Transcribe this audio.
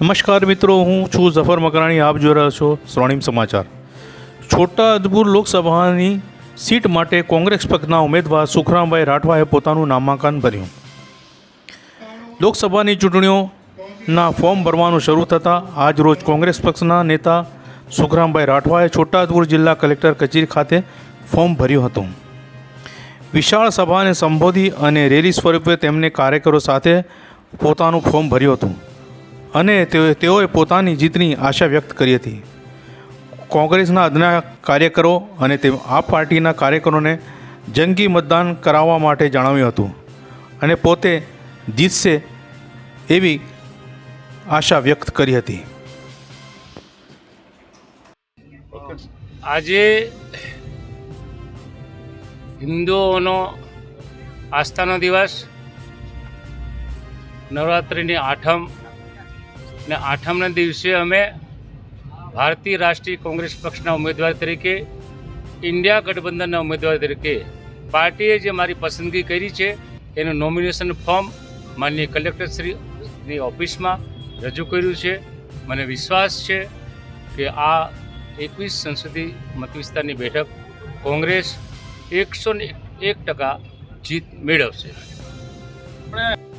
નમસ્કાર મિત્રો, હું છું ઝફર મકરાણી. આપ જોઈ રહ્યા છો સ્વર્ણિમ સમાચાર. છોટા અદપુર લોકસભાની સીટ માટે કોંગ્રેસ પક્ષના ઉમેદવાર સુખરામભાઈ રાઠવાએ પોતાનું નામાંકન ભર્યું. લોકસભાની ચૂંટણીઓના ફોર્મ ભરવાનું શરૂ થતાં આજ રોજ કોંગ્રેસ પક્ષના નેતા સુખરામભાઈ રાઠવાએ છોટાઉદેપુર જિલ્લા કલેક્ટર કચેરી ખાતે ફોર્મ ભર્યું હતું. વિશાળ સભાને સંબોધી અને રેલી સ્વરૂપે તેમને કાર્યકરો સાથે પોતાનું ફોર્મ ભર્યું હતું. અને તેઓ તેઓએ પોતાની જીતની આશા વ્યક્ત કરી હતી. કોંગ્રેસના અદના કાર્યકરો અને તે આ પાર્ટીના કાર્યકરોને જંગી મતદાન કરાવવા માટે જણાવ્યું હતું અને પોતે જીતશે એવી આશા વ્યક્ત કરી હતી. આજે હિન્દુઓનો આસ્થાનો દિવસ. નવરાત્રિની આઠમ ને આઠમના દિવસે અમે ભારતીય રાષ્ટ્રીય કોંગ્રેસ પક્ષના ઉમેદવાર તરીકે, ઇન્ડિયા ગઠબંધનના ઉમેદવાર તરીકે પાર્ટીએ જે મારી પસંદગી કરી છે, એનું નોમિનેશન ફોર્મ માનનીય કલેક્ટરશ્રીની ઓફિસમાં રજૂ કર્યું છે. મને વિશ્વાસ છે કે આ એકવીસ સંસદીય મતવિસ્તારની બેઠક કોંગ્રેસ એકસો એક ટકા જીત મેળવશે.